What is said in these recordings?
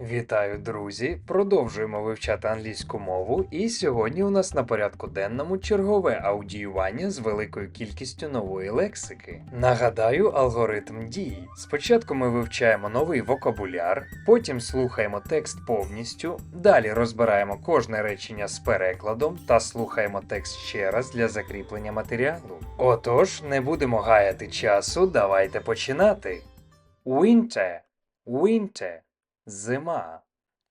Вітаю, друзі! Продовжуємо вивчати англійську мову, і сьогодні у нас на порядку денному чергове аудіювання з великою кількістю нової лексики. Нагадаю, алгоритм дій. Спочатку ми вивчаємо новий вокабуляр, потім слухаємо текст повністю, далі розбираємо кожне речення з перекладом та слухаємо текст ще раз для закріплення матеріалу. Отож, не будемо гаяти часу, давайте починати. Winter, winter. Зима.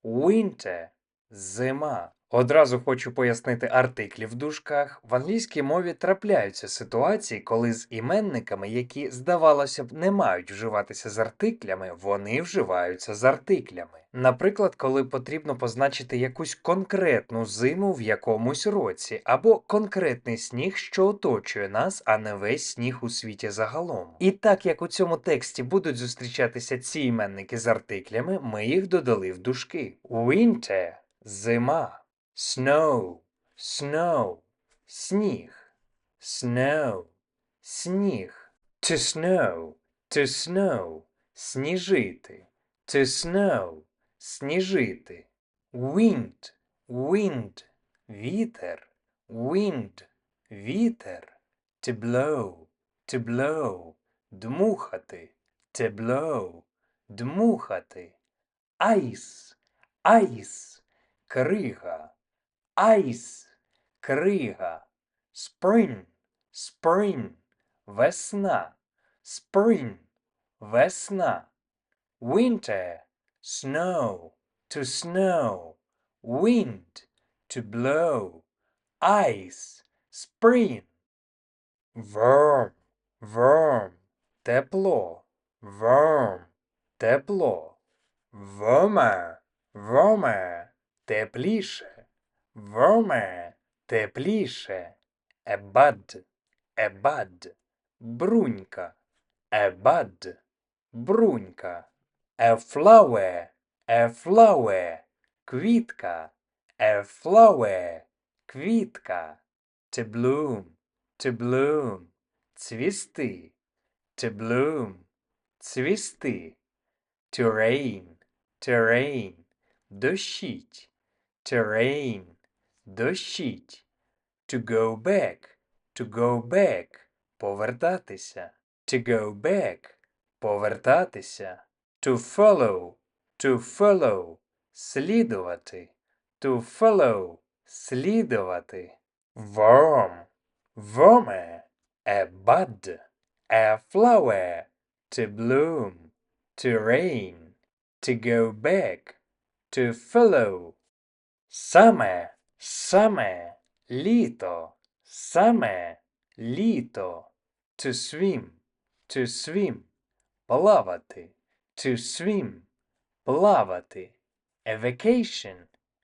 Winter. Зима. Одразу хочу пояснити артиклі в дужках. В англійській мові трапляються ситуації, коли з іменниками, які, здавалося б, не мають вживатися з артиклями, вони вживаються з артиклями. Наприклад, коли потрібно позначити якусь конкретну зиму в якомусь році, або конкретний сніг, що оточує нас, а не весь сніг у світі загалом. І так як у цьому тексті будуть зустрічатися ці іменники з артиклями, ми їх додали в дужки. Winter – зима. Snow, snow, сніг. Snow, сніг. To snow, to snow, сніжити. To snow, сніжити. Wind, wind, вітер. Wind, вітер. To blow, to blow, дмухати. To blow, дмухати. Ice, ice, крига. Ice, крига. Spring, spring, весна. Spring, весна. Winter, snow, to snow. Wind, to blow. Ice, spring. Warm, warm, тепло. Warm, тепло. Warmer, warmer, тепліше. Warmer, тепліше. A bud, a bud, брунька. A bud, брунька. A flower, a flower, квітка. A flower, квітка. To bloom, to bloom, цвісти. To bloom, цвісти. To rain, to rain, дощить. To rain, дощить. To go back, to go back, повертатися. To go back, повертатися. To follow, to follow, слідувати. To follow, слідувати. Warm, warmer, a bud, a flower, to bloom, to rain, to go back, to follow. Summer, Summer, літо, summer, літо. To swim, to swim, плавати. To swim, плавати. A vacation,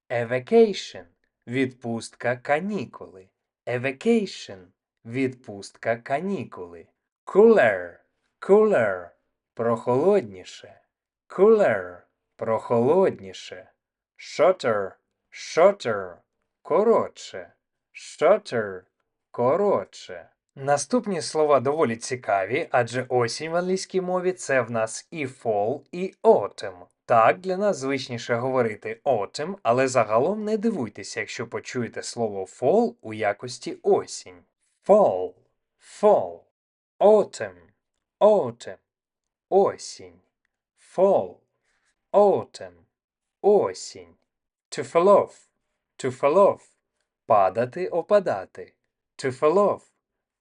a vacation, відпустка канікули. A vacation, відпустка канікули. Cooler, cooler, прохолодніше. Cooler, прохолодніше. Shorter, shorter, коротше. Shorter, коротше. Наступні слова доволі цікаві, адже осінь в англійській мові це в нас і fall, і autumn. Так, для нас звичніше говорити autumn, але загалом не дивуйтеся, якщо почуєте слово fall у якості осінь. Fall, fall, autumn, autumn, осінь. Fall, autumn, осінь. To fall off, to fall off, падати, опадати. To fall off,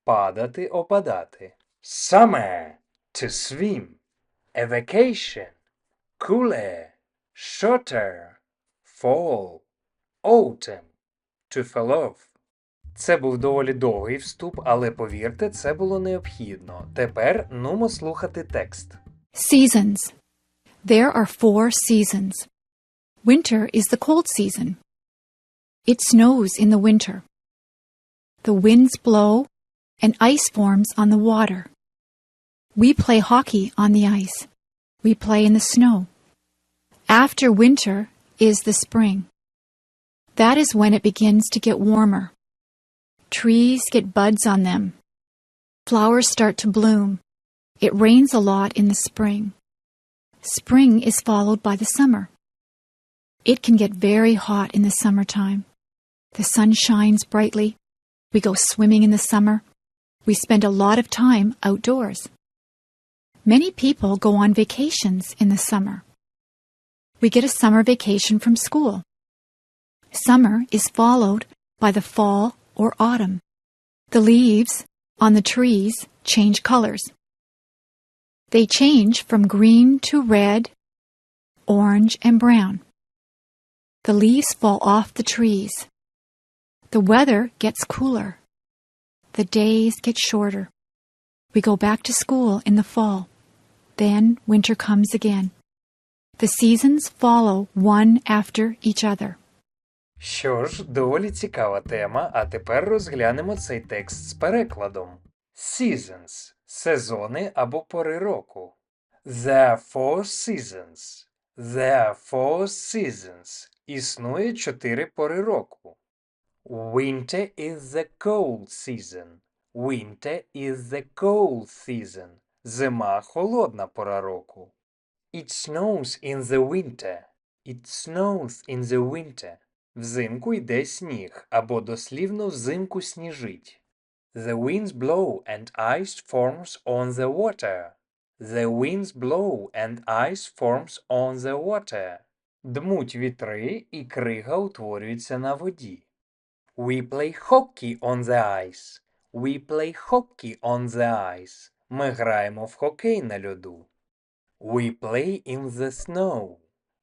падати, опадати. Summer, to swim. A vacation, cooler, shorter. Fall, autumn, to fall off. Це був доволі довгий вступ, але повірте, це було необхідно. Тепер нумо слухати текст. Seasons. There are four seasons. Winter is the cold season. It snows in the winter. The winds blow and ice forms on the water. We play hockey on the ice. We play in the snow. After winter is the spring. That is when it begins to get warmer. Trees get buds on them. Flowers start to bloom. It rains a lot in the spring. Spring is followed by the summer. It can get very hot in the summertime. The sun shines brightly. We go swimming in the summer. We spend a lot of time outdoors. Many people go on vacations in the summer. We get a summer vacation from school. Summer is followed by the fall or autumn. The leaves on the trees change colors. They change from green to red, orange, and brown. The leaves fall off the trees. The weather gets cooler. The days get shorter. We go back to school in the fall. Then winter comes again. The seasons follow one after each other. Що ж, доволі цікава тема, а тепер розглянемо цей текст з перекладом. Seasons – сезони або пори року. There four seasons. There four seasons. Існує чотири пори року. Winter is the cold season. Winter is the cold season. Зима – холодна пора року. It snows in the winter. It snows in the winter. Взимку йде сніг, або дослівно взимку сніжить. The winds blow and ice forms on the water. The winds blow and ice forms on the water. Дмуть вітри і крига утворюється на воді. We play hockey on the ice. We play hockey on the ice. Ми граємо в хокей на льоду. We play in the snow.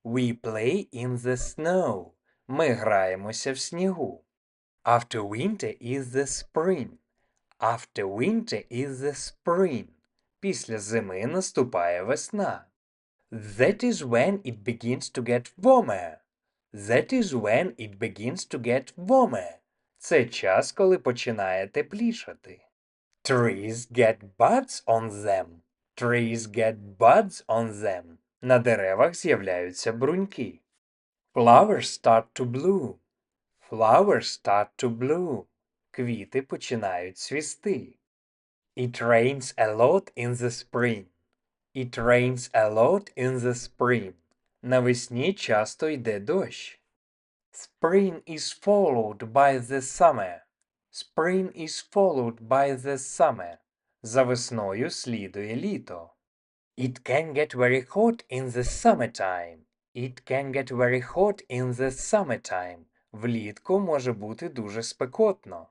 We play in the snow. Ми граємося в снігу. After winter is the spring. After winter is the spring. Після зими наступає весна. That is when it begins to get warmer. That is when it begins to get warmer. Це час, коли починає теплішати. Trees get buds on them. Trees get buds on them. На деревах з'являються бруньки. Flowers start to bloom. Flowers start to bloom. Квіти починають цвісти. It rains a lot in the spring. It rains a lot in the spring. Навесні часто йде дощ. Spring is followed by the summer. Spring is followed by the summer. За весною слідує літо. It can get very hot in the summertime. It can get very hot in the summertime. Влітку може бути дуже спекотно.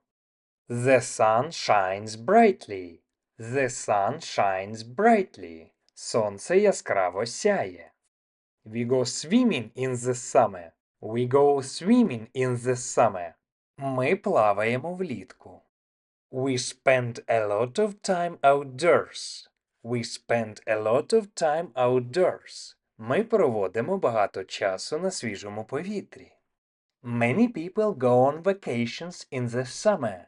The sun shines brightly. The sun shines brightly. Сонце яскраво сяє. We go swimming in the summer. We go swimming in the summer. Ми плаваємо влітку. We spend a lot of time outdoors. We spend a lot of time outdoors. Ми проводимо багато часу на свіжому повітрі. Many people go on vacations in the summer.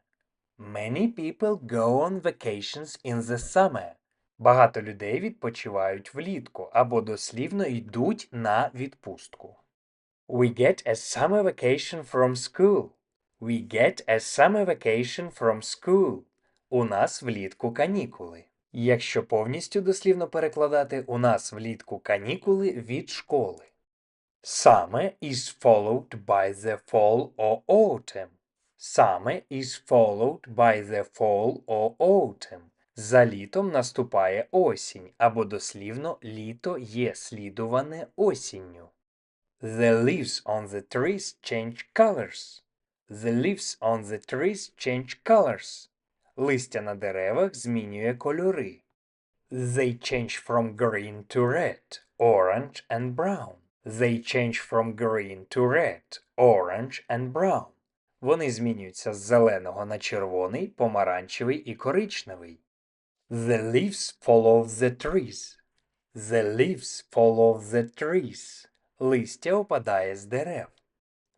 Many people go on vacations in the summer. Багато людей відпочивають влітку або дослівно йдуть на відпустку. We get a summer vacation from school. We get a summer vacation from school. У нас влітку канікули. Якщо повністю дослівно перекладати, у нас влітку канікули від школи. Summer is followed by the fall or autumn. Summer is followed by the fall or autumn. За літом наступає осінь, або дослівно літо є слідуване осінню. The leaves on the trees change colors. The leaves on the trees change colors. Листя на деревах змінює кольори. They change from green to red, orange and brown. They change from green to red, orange and brown. Вони змінюються з зеленого на червоний, помаранчевий і коричневий. The leaves fall off the trees. The leaves fall off the trees. Листя опадає з дерев.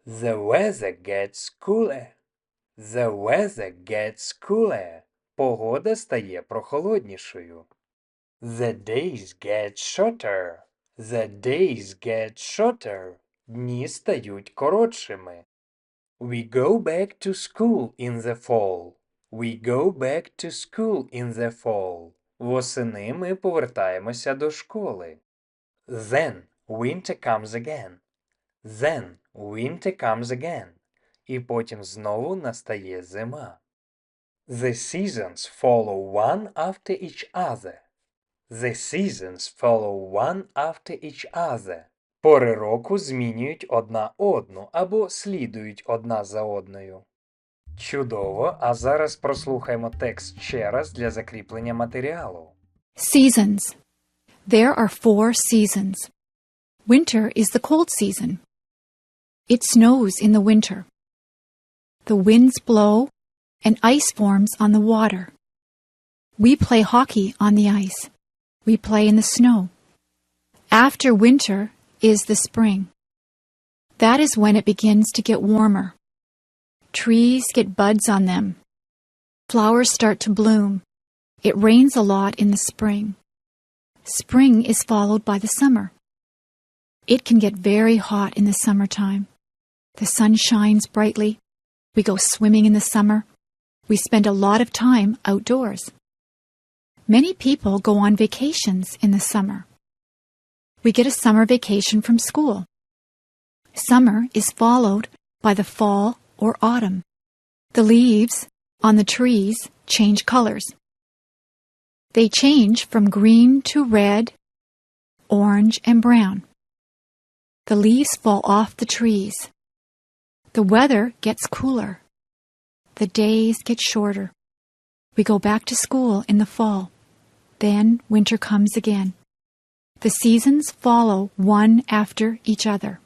The weather gets cooler. The weather gets cooler. Погода стає прохолоднішою. The days get shorter. The days get shorter. Дні стають коротшими. We go back to school in the fall. We go back to school in the fall. Восени ми повертаємося до школи. Then winter comes again. Then winter comes again. І потім знову настає зима. The seasons follow one after each other. The seasons follow one after each other. Пори року змінюють одна одну або слідують одна за одною. Чудово, а зараз прослухаймо текст ще раз для закріплення матеріалу. Seasons. There are four seasons. Winter is the cold season. It snows in the winter. The winds blow and ice forms on the water. We play hockey on the ice. We play in the snow. After winter is the spring. That is when it begins to get warmer. Trees get buds on them. Flowers start to bloom. It rains a lot in the spring. Spring is followed by the summer. It can get very hot in the summertime. The sun shines brightly. We go swimming in the summer. We spend a lot of time outdoors. Many people go on vacations in the summer. We get a summer vacation from school. Summer is followed by the fall or autumn. The leaves on the trees change colors. They change from green to red, orange, and brown. The leaves fall off the trees. The weather gets cooler. The days get shorter. We go back to school in the fall. Then winter comes again. The seasons follow one after each other.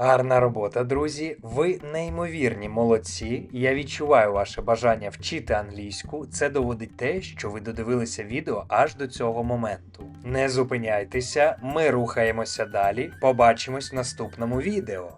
Гарна робота, друзі. Ви неймовірні молодці. Я відчуваю ваше бажання вчити англійську. Це доводить те, що ви додивилися відео аж до цього моменту. Не зупиняйтеся, ми рухаємося далі. Побачимось в наступному відео.